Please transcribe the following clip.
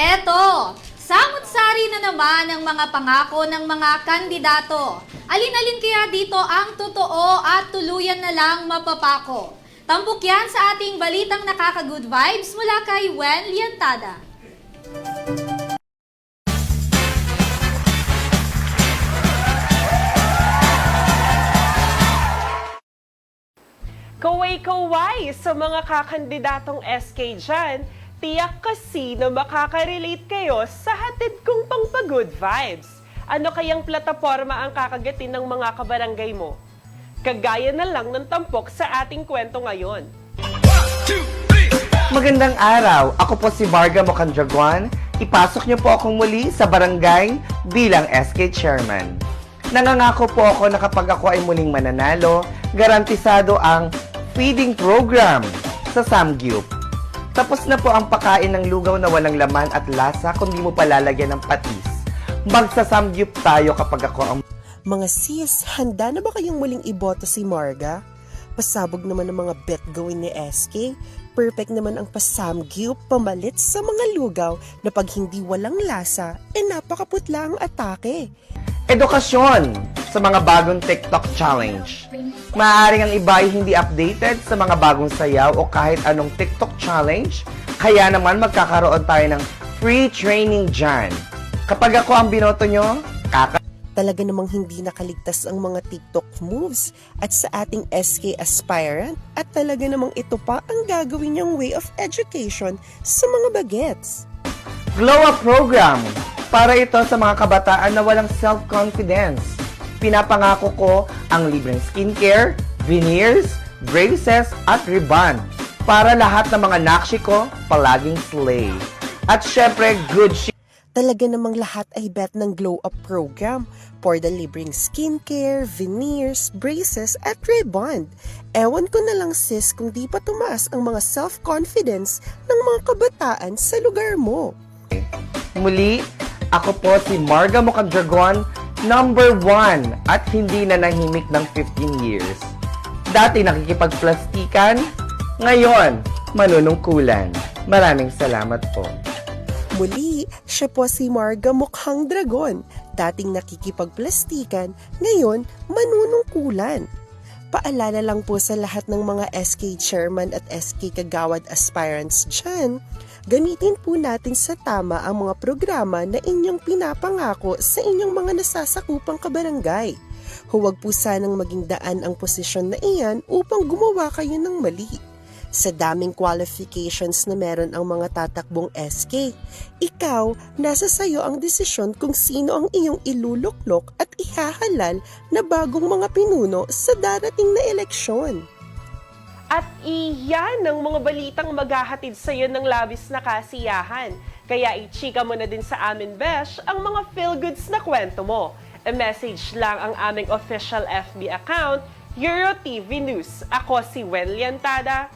Eto, samot-sari na naman ang mga pangako ng mga kandidato. Alin-alin kaya dito ang totoo at tuluyan na lang mapapako? Tampok yan sa ating balitang nakaka-good vibes mula kay Wen Liantada. Kaway-kaway sa mga kakandidatong SK dyan, tiyak kasi na makaka-relate kayo sa hatid kong pangpa-good vibes. Ano kayang plataforma ang kakagatin ng mga kabarangay mo? Kagaya na lang ng tampok sa ating kwento ngayon. Magandang araw. Ako po si Marga Mocandraguan. Ipasok niyo po akong muli sa barangay bilang SK Chairman. Nangangako po ako na kapag ako ay muling mananalo, garantisado ang feeding program sa Samgyup. Tapos na po ang pakain ng lugaw na walang laman at lasa kung di mo palalagyan ng patis. Magsa-Samgyup tayo kapag ako ang Mga sis, handa na ba kayong muling iboto si Marga? Pasabog naman ang mga bet gawin ni SK. Perfect naman ang pasamgyup pamalit sa mga lugaw na pag hindi walang lasa, eh napakaputla ang atake. edukasyon sa mga bagong TikTok challenge. Maaaring ang iba ay hindi updated sa mga bagong sayaw o kahit anong TikTok challenge, kaya naman magkakaroon tayo ng free training dyan. Kapag ako ang binoto nyo, kaka Talaga namang hindi nakaligtas ang mga TikTok moves at sa ating SK aspirant at talaga namang ito pa ang gagawin niyang way of education sa mga bagets. Glow Up Program para ito sa mga kabataan na walang self-confidence. Pinapangako ko ang libreng skincare, veneers, braces at ribbon para lahat ng mga nakshi ko palaging slay. At syempre, good shit Talaga namang lahat ay bet ng Glow Up program for the libreng skincare, veneers, braces at rebond. Ewan ko na lang sis kung di pa tumaas ang mga self-confidence ng mga kabataan sa lugar mo. Muli, ako po si Marga Mocandragon, number one at hindi na nahimik ng 15 years. Dati nakikipagplastikan, ngayon manunungkulan. Maraming salamat po. Muli, siya po si Marga Mukhang Dragon, dating nakikipagplastikan, ngayon manunungkulan. Paalala lang po sa lahat ng mga SK Chairman at SK Kagawad aspirants dyan, gamitin po natin sa tama ang mga programa na inyong pinapangako sa inyong mga nasasakupang kabarangay. Huwag po sanang maging daan ang posisyon na iyan upang gumawa kayo ng mali. Sa daming qualifications na meron ang mga tatakbong SK, ikaw, nasa sayo ang desisyon kung sino ang iyong iluluklok at ihahalal na bagong mga pinuno sa darating na eleksyon. At iyan ang mga balitang maghahatid sa iyo ng labis na kasiyahan. Kaya i-chika mo na din sa amin, Besh, ang mga feel-goods na kwento mo. E-message lang ang aming official FB account, Euro TV News. Ako si Wen Liantada.